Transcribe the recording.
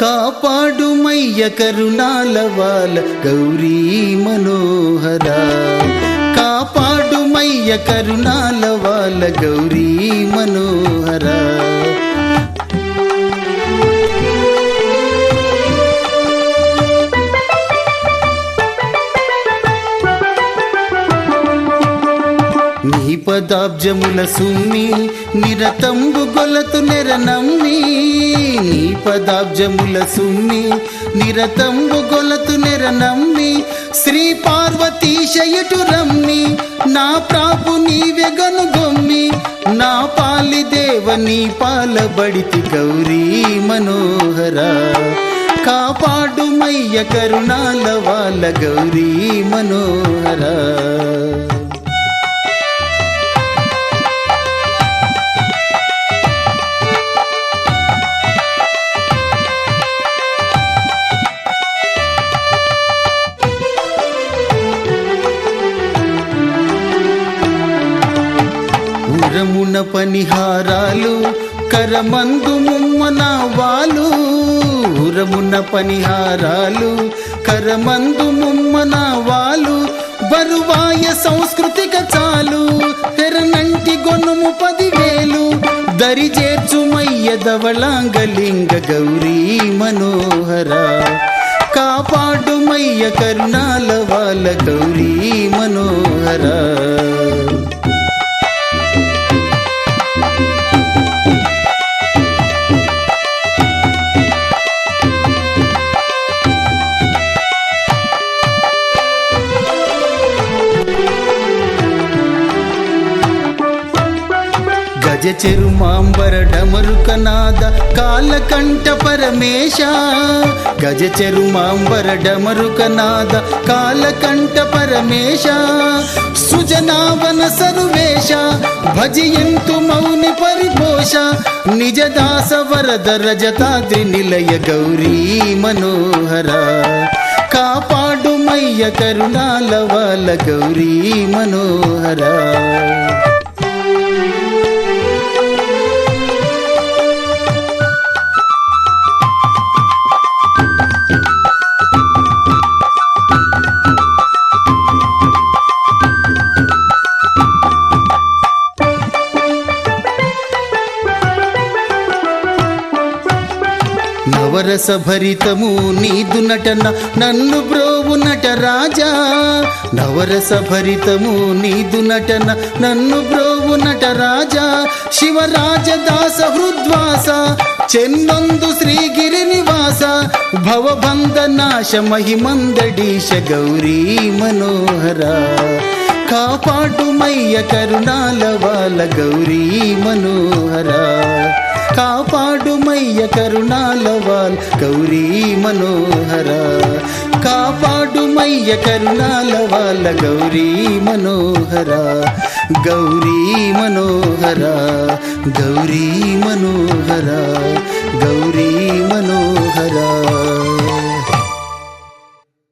కాపాడుమయ్య కరుణాల వాల గౌరీ మనోహర. కాపాడుమయ్య కరుణాల వాల గౌరీ మనోహరా. పదాబ్జముల సుమ్మి నిరతంబు గొలతు నెరనమ్మి నీ పదాబ్జముల సుమ్మి నిరతంబు గొలతు నెరనమ్మి శ్రీ పార్వతీశయుటు రమ్మి నా ప్రాపు నీవెగను గొమ్మి నా పాలిదేవ నీ పాలబడితి గౌరీ మనోహర. కాపాడుమయ్య కరుణాల వాళ్ళ గౌరీ మనోహరా. ఉరమున పనిహారాలు కరమందు ముమ్మన వాలు ఉరమున పనిహారాలు కరమందు ముమ్మన వాలు బరువాయ సంస్కృతిక చాలు తెరనంటి గొనుము పదివేలు. దరి చేర్చుమయ్య ధవళాంగలింగ గౌరీ మనోహర. కాపాడుమయ్య కరుణాల వాళ్ళ గౌరీ మనోహర. గజ చెరుమాంబర డమరుకనాద కాలకంఠ పరమేశ గజ చెరుమాంబర డమరుకనాద కాలకంఠ పరమేశ సుజనావన సర్వేశ భజయంతు మౌని పరిపోష నిజ దాస వరద రజతాద్రి నిలయ గౌరీ మనోహర. కాపాడుమయ్య కరుణాల వాళ్ళ గౌరీ మనోహర. నవరసభరితము నీదు నటన నన్ను బ్రోవు నట రాజా. నవరసభరితము నీదు నటన నన్ను బ్రోవు నట రాజా. శివరాజదాస హృద్వాస చెందొందు శ్రీగిరి నివాస. భవబంధ నాశ మహిమందడీశ గౌరీ మనోహర. కాపాడుమయ్య కరుణాల వాళ్ళ గౌరీ మనోహర. కాపాడుమయ్య కరుణాలవాల్ గౌరీ మనోహర. కాపాడుమయ్య కరుణాల గౌరీ మనోహర. గౌరీ మనోహర గౌరీ మనోహర గౌరీ మనో